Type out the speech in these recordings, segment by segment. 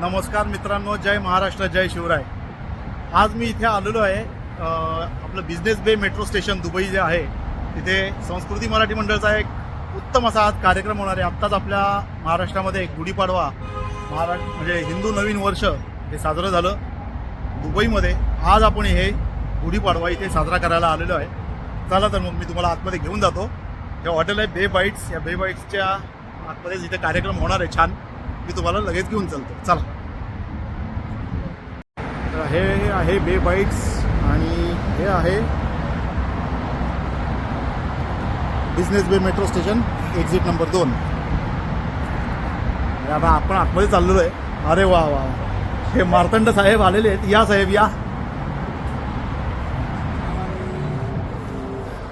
नमस्कार मित्रांनो जय महाराष्ट्र जय शिवराय. आज मी इथे आलेलो आहे आपलं बिझनेस बे मेट्रो स्टेशन दुबई जे आहे तिथे संस्कृती मराठी मंडळाचा एक उत्तम असा आज कार्यक्रम होणार आहे. आत्ताच आपल्या महाराष्ट्रामध्ये गुढीपाडवा महाराष्ट्र म्हणजे हिंदू नवीन वर्ष हे साजरं झालं. दुबईमध्ये आज आपण हे गुढीपाडवा इथे साजरा करायला आलेलो आहे. चला तर मग मी तुम्हाला आतमध्ये घेऊन जातो. हे हॉटेल आहे बे बाईट्स या बे बाईट्सच्या आतमध्येच इथे कार्यक्रम होणार आहे छान. मी तुम्हाला लगेच घेऊन चालतो. चला. तर हे आहे बे बाईट्स आणि हे आहे बिझनेस बे मेट्रो स्टेशन एक्झिट नंबर दोन. आता आपण आतमध्ये चाललेलो आहे. अरे वा वा हे मार्तंड साहेब आलेले आहेत. या साहेब या.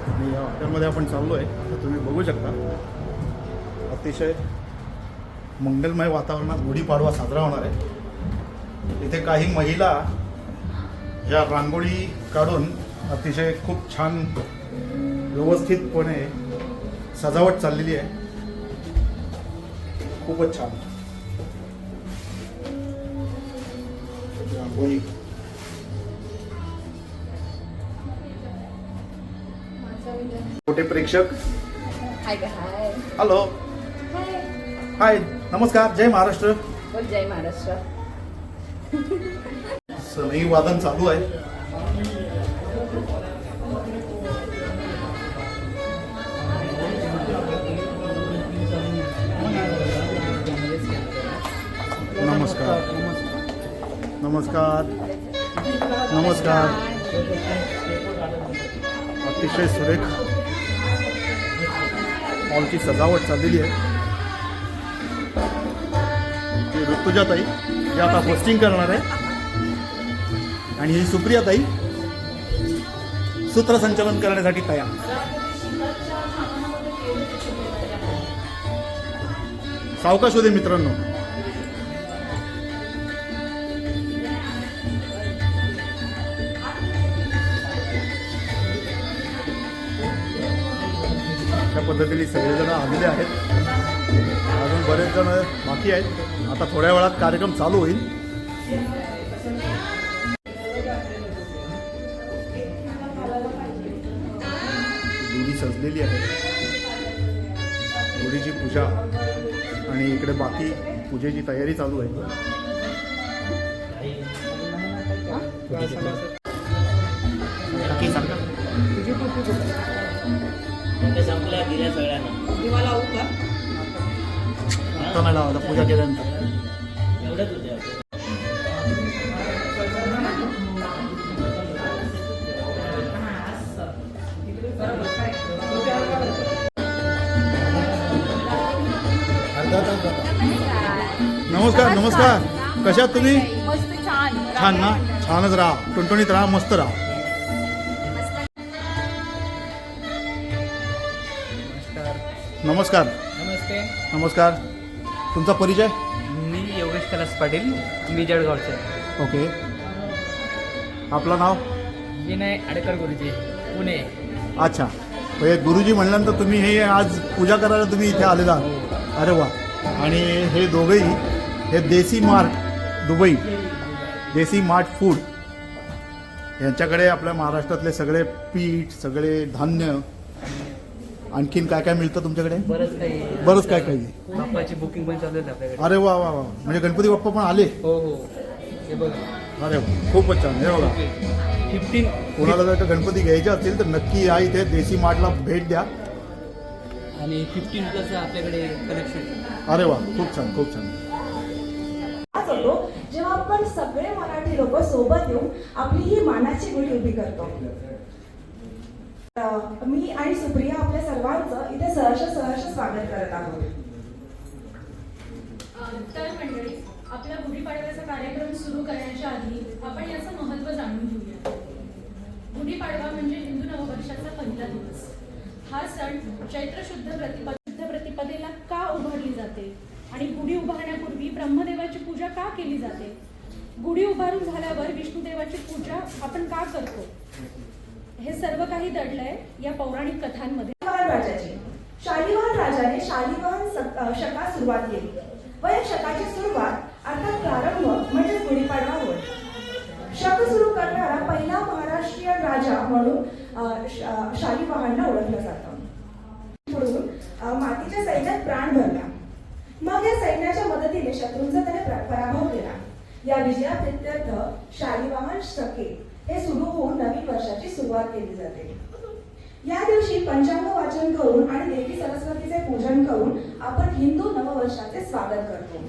आणि या हॉटेलमध्ये आपण चाललो आहे तुम्ही बघू शकता. अतिशय मंगलमय वातावरणात गुढीपाडवा साजरा होणार आहे. इथे काही महिला या रांगोळी काढून अतिशय खूप छान व्यवस्थितपणे सजावट चाललेली आहे. खूपच छान. रांगोळी. छोटे प्रेक्षक? हॅलो हाय नमस्कार जय महाराष्ट्र. बोल जय महाराष्ट्र. सनई वादन चालू आहे. नमस्कार. नमस्कार. नमस्कार. अतिशय सुरेख. हॉलची सजावट चाललेली आहे. ही जे आता होस्टिंग करणार आहे. आणि ही सुप्रिया ताई सूत्रसंचालन करण्यासाठी तयार. सावकाश होते मित्रांनो. त्या पद्धतीने सगळेजण आलेले आहेत. अजून बरेच जण बाकी आहेत. आता थोड्या वेळात कार्यक्रम चालू होईल. गुढी सजलेली आहे. गुढीची पूजा आणि इकडे बाकी पूजेची तयारी चालू आहे. नाही लावा, आता पूजा केल्यानंतर. नमस्कार नमस्कार. कशा आहात तुम्ही? मस्त छान. छान ना? छानच राहा. टुणटुणीत राहा मस्त राहा. नमस्कार. नमस्ते. नमस्कार. तुमचा परिचय? मी योगेश कैलास पाटील मी जळगावचे. ओके. आपलं नाव? विनय आडकर गुरुजी पुणे. अच्छा. म्हणजे गुरुजी म्हणल्यानंतर तुम्ही हे आज पूजा करायला तुम्ही इथे आलेला आहात. अरे वा. आणि हे दोघंही हे Desi mart Dubai Desi mart food यांच्याकडे आपल्या महाराष्ट्रातले सगळे पीठ सगळे धान्य आणखीन काय काय मिळतं तुमच्याकडे? बरंच काही. बरंच काय काय? बाप्पाची बुकिंग पण चालू आहे आपल्याकडे. अरे वा वा वा. म्हणजे गणपती बाप्पा पण आले? हो हो. हे बघा. अरे वा खूपच छान. हे बघा. फिफ्टीन कोणाला जर का गणपती घ्यायचे असतील तर नक्की या इथे देसी मार्टला भेट द्या. आणि फिफ्टीन प्लस आपल्याकडे कलेक्शन अरे वा खूप छान खूप छान. आज होतो जेव्हा आपण सगळे मराठी लोक सोबत येऊन आपली ही मानाची गुढी उभी करतो. मी आणि सुप्रिया आपल्या सर्वांचं इथे सहर्ष सहर्ष स्वागत करत आहोत. तर मंडळी आपला गुढीपाडव्याचा कार्यक्रम सुरू करण्याच्या आधी आपण याचं महत्त्व जाणून घेऊया. गुढीपाडवा म्हणजे हिंदू नववर्षाचा पहिला दिवस. हा सण चैत्र शुद्ध प्रतिपद शुद्ध प्रतिपदेला का उभारली जाते? आणि गुढी उभारण्यापूर्वी ब्रह्मदेवाची पूजा का केली जाते? गुढी उभारून झाल्यावर विष्णुदेवाची पूजा आपण का करतो? हे सर्व काही दडलंय या पौराणिक कथांमध्ये. राजाची. शालिवाहन राजाने शालिवाहन शका सुरुवात केली. व या शकाची सुरुवात अर्थात प्रारंभ म्हणजे गुढीपाडवा होय शक सुरू करणारा पहिला महाराष्ट्रीयन राजा म्हणून शालिवाहांना ओळखलं जातं. मातीच्या सैन्यात प्राण भरला. मग या सैन्याच्या मदतीने शत्रूंचा त्याने पराभव केला. या विजया शालिवाहन शके. हे सुरू होऊन नवीन वर्षाची सुरुवात केली जाते. या दिवशी पंचांग वाचन करून आणि देवी सरस्वतीचे पूजन करून आपण हिंदू नववर्षाचे स्वागत करतो.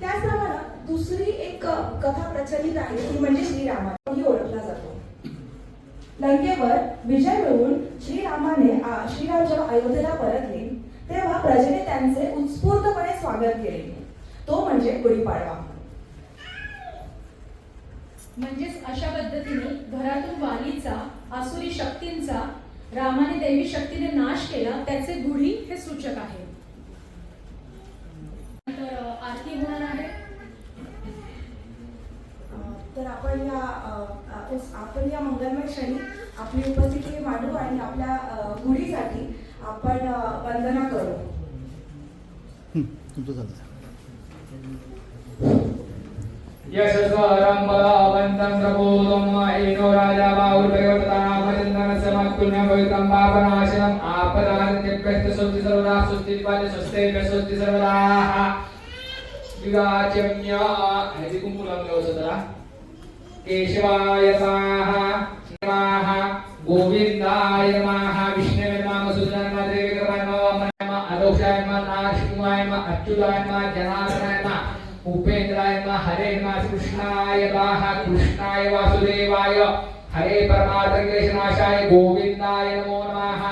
त्याचप्रमाणे दुसरी एक कथा प्रचलित आहे ती म्हणजे श्रीरामाही ओळखला जातो. लंकेवर विजय मिळवून श्रीरामाने श्रीराम जेव्हा अयोध्येला परतले तेव्हा प्रजेने त्यांचे उत्स्फूर्तपणे स्वागत केले. तो म्हणजे गुढीपाडवा. म्हणजेच अशा पद्धतीने घरातून वालीचा आसुरी शक्तींचा रामाने दैवी शक्तीने नाश केला त्याचे गुढी हे सूचक आहे. तर आरती होणार आहे. तर आपण या आपण या मंगलमय क्षणी आपली उपस्थिती मांडू आणि आपल्या गुढीसाठी आपण वंदना करू. तुमचं झालं కేశవాయ నమః గోవిందాయ నమః విష్ణువే నమః మసూదనాయ నమః దేవికరాయ నమః అనోక్షాయ నమః నాశికుమాయ నమః అచ్యుతాయ నమః జనార్దనాయ నమః उपेंद्राय मा हरे मा कृष्णाय वाह कृष्णाय वासुदेवाय। हरे परमार्थक्लेशनाशाय गोविंदाय नमो नमः।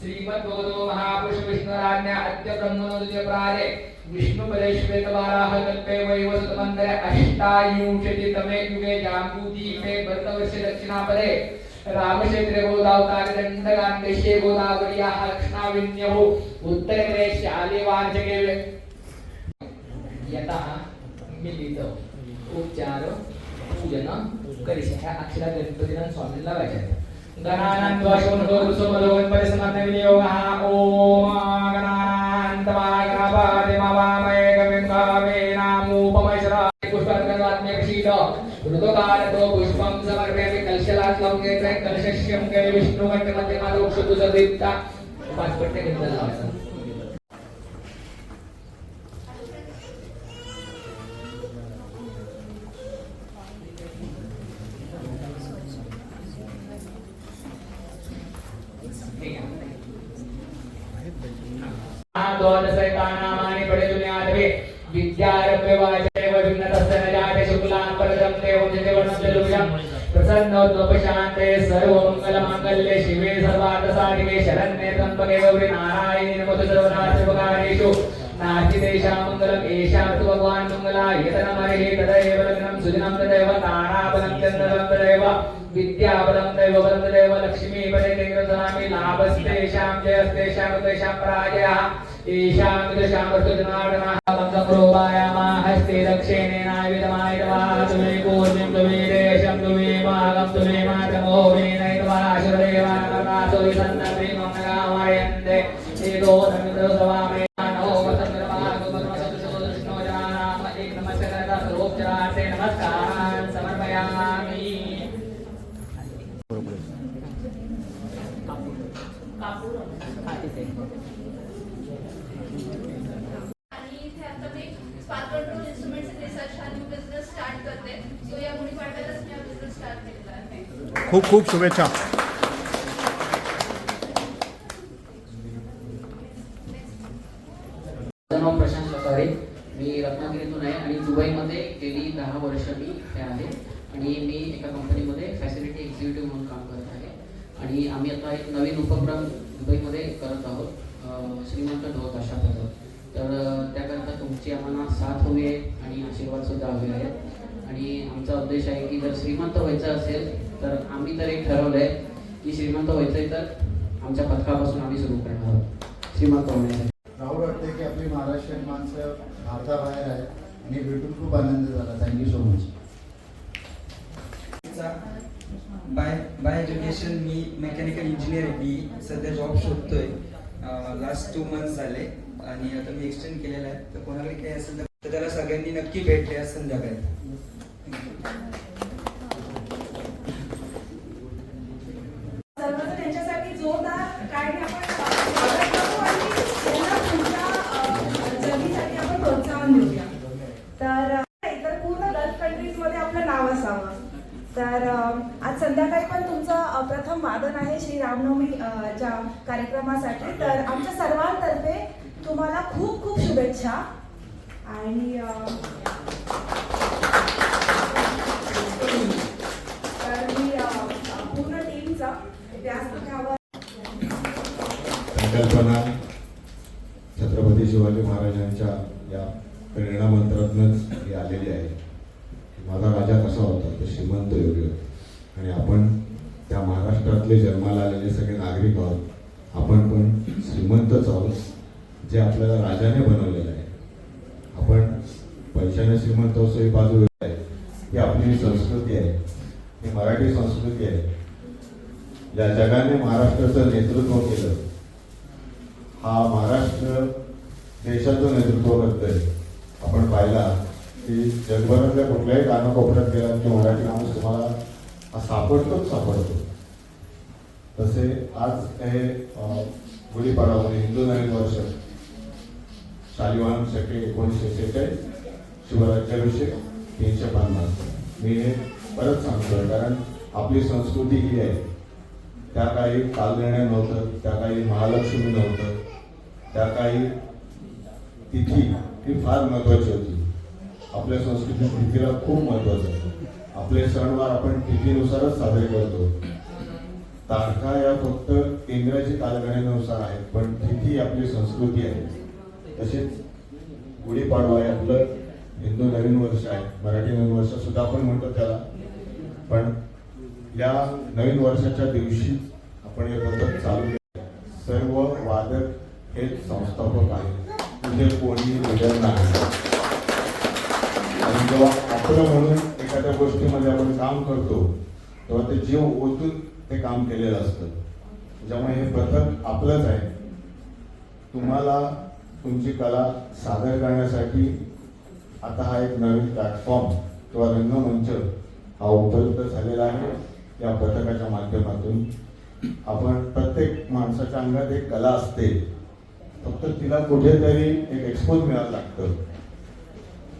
श्रीमद्भगवतो महापुरुष विष्णुराज्ञा अद्य ब्रह्मनोदय प्रारे विष्णुपदे श्वेतवाराह कल्पे वैवसुतमन्त्रे अष्टायुंशतितमे युगे जाम्बूदीपे भरतवर्षे दक्षिणापरे रामक्षेत्रे गोदावतारे दण्डकान्देशे गोदावर्याः लक्ष्णाविन्यौ उत्तरे शालिवाञ्चके यतः मिलित उपचार पूजन करीश ह्या अक्षरा गणपतीनं स्वामींना लावायच्या गणानां द्वाशोनतो दुसोपदोगणपती समात्म विनियोगः. ओम पुष्पात्मकात्म्यक्षीत पुष्पं समर्पयामि कलशलात् सदीप्ता. पाच पट्टे द्वादशैतानामानि पठे दुनियादवे विद्यारम्भे वाचैव विघ्नतस्य न जाते शुक्लां परदं देवं जगवनं जलुजं प्रसन्नोद्वपशान्ते सर्वमङ्गलमाङ्गल्ये शिवे सर्वार्थसाधिके शरण्ये त्र्यम्बके गौरि नारायणि नमोऽस्तु सर्वनाशोपकारेषु नास्ति तेषां मङ्गलम् एषा तु भगवान् मङ्गला यतनमर्हे तदैव लग्नं सुदिनं तदैव ताराबलं चन्द्रं तदैव విద్యాబలం దైవబంధుదేవ లక్ష్మీ పరిదేవసామి లాభస్తేషాం జయస్తేషాం తేషాం ప్రాజయ ఈశాం దృశాం జనార్దనః బంధప్రోపాయామాహస్తే రక్షేణేనాయుధమాయుధవాతు మే పూర్ణిం తుమే దేశం తుమే భాగం తుమే మాతమో మే నైతవాశుదేవానరాసురి సన్నమే మంగళామయందే ఏదో रिसर्च आणि बिझनेस स्टार्ट करते. सो या गुढीपाडव्यालाच मी हा बिझनेस स्टार्ट केलेला आहे. खूप खूप शुभेच्छा माझं नाव प्रशांत ससारे मी रत्नागिरीतून आहे आणि दुबईमध्ये गेली दहा वर्ष मी इथे आहे आणि मी एका कंपनीमध्ये फॅसिलिटी एक्झिक्युटिव्ह म्हणून काम करत आहे आणि आम्ही आता एक नवीन उपक्रम दुबईमध्ये करत आहोत अं, श्रीमंत ढोक अशा पद्धत तर अं, त्याकरता तुमची आम्हाला साथ हवी आहे आणि आशीर्वाद सुद्धा हवे आहेत आणि आमचा उद्देश आहे की जर श्रीमंत व्हायचं असेल तर आम्ही तर एक ठरवलं आहे की श्रीमंत व्हायचं आहे तर आमच्या पथकापासून आम्ही सुरू करणार आहोत. श्रीमंत होण्यासाठी. प्राऊड वाटते की आपली महाराष्ट्रीयन माणसं भारताबाहेर आहेत आणि भेटून खूप आनंद झाला. Thank you so much bye bye education me mechanical engineer आहे. मी सध्या जॉब शोधतोय. लास्ट टू मंथ्स झाले आणि आता मी एक्सटेंड केलेला आहे. तर कोणाकडे काही असेल तर- त्याला सगळ्यांनी नक्की भेट द्या संध्याकाळी सर्वजण त्यांच्यासाठी जोरदार टाळी आपण स्वागत करू आणि त्यांना पुढच्या अ, जर्नीसाठी आपण तर इतर तर पूर्ण गल्फ कंट्रीजमध्ये आपलं नाव असावं. तर आज संध्याकाळी पण तुमचं प्रथम वादन आहे श्री रामनवमी च्या कार्यक्रमासाठी. तर आमच्या सर्वांतर्फे तुम्हाला खूप खूप शुभेच्छा. आणि तर मी पूर्ण टीमचा व्यासपीठावर संकल्पना छत्रपती शिवाजी महाराजांच्या या प्रेरणा मंत्रातूनच ही आलेली आहे की माझा राजा कसा होता तो श्रीमंत योग्य. आणि आपण त्या महाराष्ट्रातले जन्माला आलेले सगळे नागरिक आहोत. आपण पण श्रीमंतच आहोत जे आपल्याला राजाने बनवलेलं आहे. आपण पैशाने श्रीमंत असो ही बाजू आहे. ही आपली संस्कृती आहे ही मराठी संस्कृती आहे. या जगाने महाराष्ट्राचं नेतृत्व केलं. हा महाराष्ट्र देशाचं नेतृत्व करतोय. आपण पाहिला की जगभरातल्या कुठल्याही कानाकोपऱ्यात गेला की मराठी माणूस तुम्हाला हा सापडतोच सापडतो. तसे आज हे गुढीपाडामध्ये हिंदू नवीन वर्ष शालिवान शके एकोणीसशे सेहेचाळीस शिवराज्याभिषेक तीनशे पन्नास. मी हे परत सांगतोय कारण आपली संस्कृती ही आहे. त्या काही कालनिर्णय नव्हतं त्या काही महालक्ष्मी नव्हतं त्या काही तिथी ही फार महत्वाची होती. आपल्या संस्कृती भीतीला खूप महत्वाचं आहे. आपले सणवार आपण तिथीनुसारच साजरे करतो. तारखा या फक्त इंग्रजी कालगणनेनुसार आहेत पण तिथी आपली संस्कृती आहे. तसेच गुढीपाडवा हे आपलं हिंदू नवीन वर्ष आहे. मराठी नवीन वर्ष सुद्धा आपण म्हणतो त्याला. पण या नवीन वर्षाच्या दिवशी आपण हे पद्धत चालू केलं. सर्व वादक हे संस्थापक आहेत. तुझे कोणी नाही. आणि जेव्हा आपलं म्हणून एखाद्या गोष्टीमध्ये आपण काम करतो तेव्हा ते जीव ओतून ते काम केलेलं असतं. ज्यामुळे हे पथक आपलंच आहे. तुम्हाला तुमची कला सादर करण्यासाठी आता हा एक नवीन प्लॅटफॉर्म किंवा रंगमंच हा उपलब्ध झालेला आहे. या पथकाच्या माध्यमातून आपण प्रत्येक माणसाच्या अंगात एक कला असते. फक्त तिला कुठेतरी एक एक्सपोज मिळायला लागतं.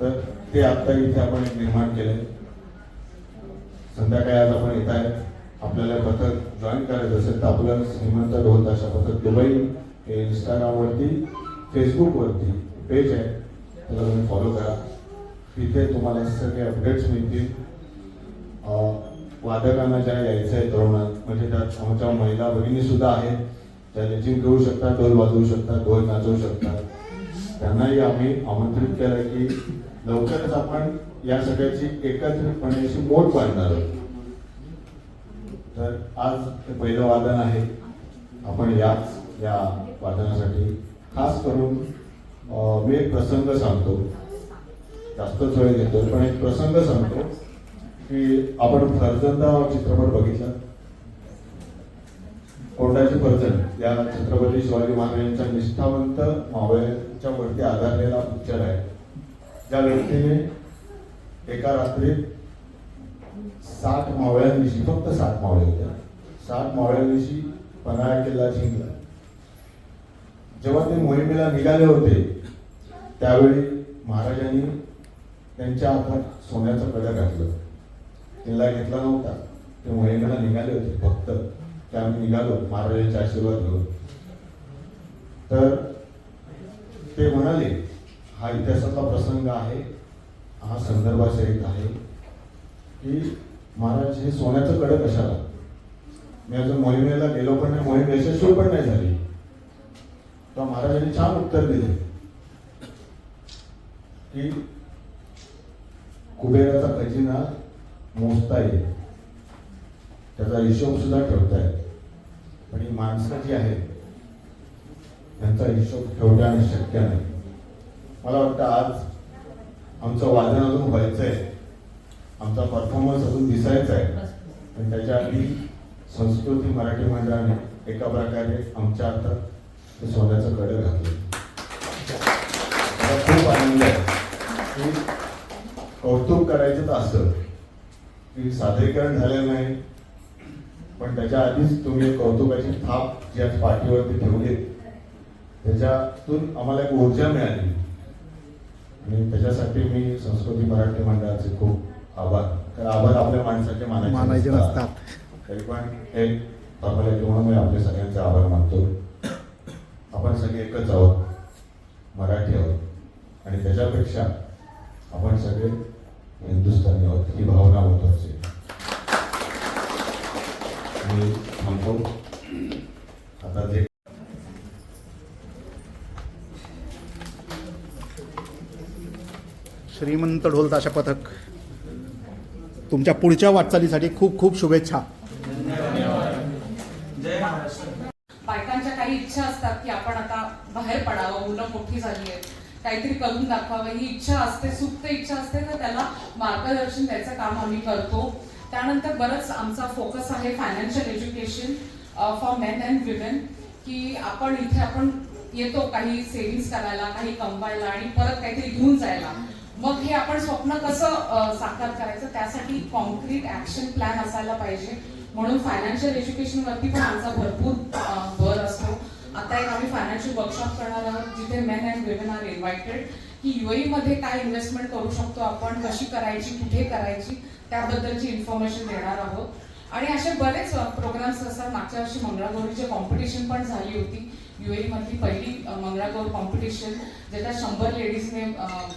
तर ते आता इथे आपण एक निर्माण केलंय. संध्याकाळी आज आपण येत आहे आपल्याला पथक जॉईन करायचं असेल तर आपलं श्रीमंत ढोल ताशा पथक दुबई हे इंस्टाग्रामवरती फेसबुकवरती पेज आहे. त्याला तुम्ही फॉलो करा. तिथे तुम्हाला सगळे अपडेट्स मिळतील. वादकांना ज्या यायचं आहे तरुणात म्हणजे त्यात आमच्या महिला भगिनी सुद्धा आहेत. त्या लेजिंग करू शकतात ढोल वाजवू शकतात ढोल नाचवू शकतात. त्यांनाही आम्ही आमंत्रित केलं की लवकरच आपण या सगळ्याची एकत्रितपणे अशी मोठ बांधणार आहोत. तर आज ते पहिलं वादन आहे. आपण याच या वादनासाठी खास करून मी एक प्रसंग सांगतो. जास्तच वेळ घेतो पण एक प्रसंग सांगतो की आपण फर्जंदा चित्रपट बघितला. कोंडाची फरजंद? या छत्रपती शिवाजी महाराजांच्या निष्ठावंत मावळ्याच्या वरती आधारलेला पिक्चर आहे. ज्या व्यक्तीने एका रात्रीत साठ मावळ्यांविषयी फक्त साठ मावळे होत्या. साठ मावळ्यांविषयी पन्हाळा किल्ला जिंकला. जेव्हा ते मोहिमेला निघाले होते त्यावेळी महाराजांनी त्यांच्या हातात सोन्याचं कडं घातलं. किल्ला घेतला नव्हता. ते मोहिमेला निघाले होते. फक्त ते आम्ही निघालो. महाराजांचे आशीर्वाद घेऊन. तर ते म्हणाले हा इतिहासातला प्रसंग आहे हा संदर्भाचा एक आहे की महाराज हे सोन्याचं कडं कशाला मी अजून मोहिमेला गेलो पण नाही मोहीम यशस्वी पण नाही झाली. तर महाराजांनी छान उत्तर दिले की कुबेराचा खजिना मोजता येईल. त्याचा हिशोब सुद्धा ठेवता येईल. पण ही माणसं जी आहेत त्यांचा हिशोब ठेवण्याने शक्य नाही. मला वाटतं आज आमचं वादन अजून व्हायचं आहे आमचा परफॉर्मन्स अजून दिसायचा आहे पण त्याच्या आधी संस्कृती मराठी मंडळाने एका प्रकारे आमच्या हातात ते सोन्याचं कडं घातलं मला खूप आनंद आहे की कौतुक करायचं तर असं की सादरीकरण झालेलं नाही. पण त्याच्या आधीच तुम्ही कौतुकाची थाप जी आज पाठीवरती ठेवली त्याच्यातून आम्हाला एक ऊर्जा मिळाली. आणि त्याच्यासाठी मी संस्कृती मराठी मंडळाचे खूप आभार. तर आभार आपल्या माणसाचे मानायचे नसतात. तरी पण एक फॉर्मॅलिटी म्हणून मी आपले सगळ्यांचे आभार मानतो. आपण सगळे एकच आहोत मराठी आहोत. आणि त्याच्यापेक्षा आपण सगळे हिंदुस्थानी आहोत ही भावना महत्वाची मी थांबतो. आता जे श्रीमंत ढोल ताशा पथक तुमच्या पुढच्या वाटचालीसाठी खूप खूप शुभेच्छा. बायकांच्या काही इच्छा असतात की आपण आता बाहेर पडावं मुलं मोठी झाली आहेत काहीतरी करून दाखवावं. ही इच्छा असते सुप्त इच्छा असते तर त्याला मार्गदर्शन द्यायचं काम आम्ही करतो. त्यानंतर बरंच आमचा फोकस आहे financial education for men and women की आपण इथे आपण येतो काही सेव्हिंग्स करायला काही कमवायला आणि परत काहीतरी घेऊन जायला. मग हे आपण स्वप्न कसं साकार करायचं? त्यासाठी कॉन्क्रीट ऍक्शन प्लॅन असायला पाहिजे. म्हणून फायनान्शियल एज्युकेशन वरती पण आमचा भरपूर भर असतो. आता एक आम्ही फायनान्शियल वर्कशॉप करणार आहोत जिथे men and women are invited की युएई मध्ये काय इन्व्हेस्टमेंट करू शकतो आपण कशी करायची कुठे करायची त्याबद्दलची इन्फॉर्मेशन देणार आहोत. आणि असे बरेच प्रोग्राम्स असतात. मागच्या वर्षी मंगळागौरीचे कॉम्पिटिशन पण झाली होती. युएई मधली पहिली मंगळागौर कॉम्पिटिशन ज्याच्यात शंभर लेडीजने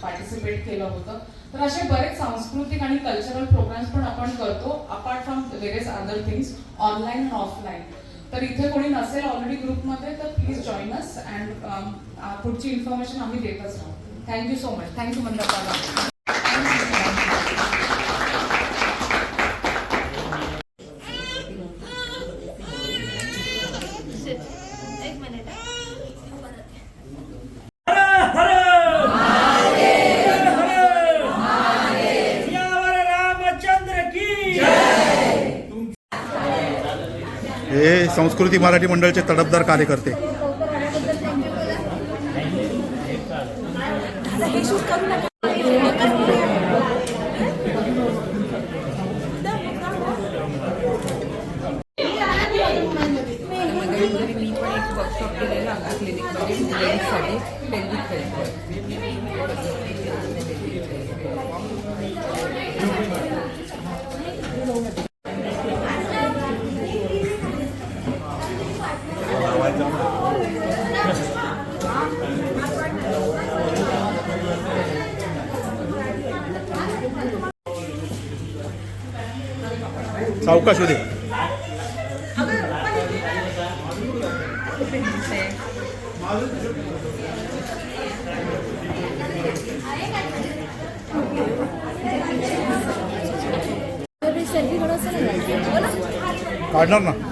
पार्टिसिपेट केलं होतं. तर असे बरेच सांस्कृतिक आणि कल्चरल प्रोग्राम्स पण आपण करतो apart from various other things online and offline तर इथे कोणी नसेल ऑलरेडी ग्रुपमध्ये तर प्लीज जॉईन अस अँड पुढची इन्फॉर्मेशन आम्ही देतच राहू. Thank you so much thank you मंडपाला एक मिनिट रामचंद्र की हे संस्कृती मराठी मंडळचे तडफदार कार्यकर्ते. मी सावकाश होते. काढणार ना?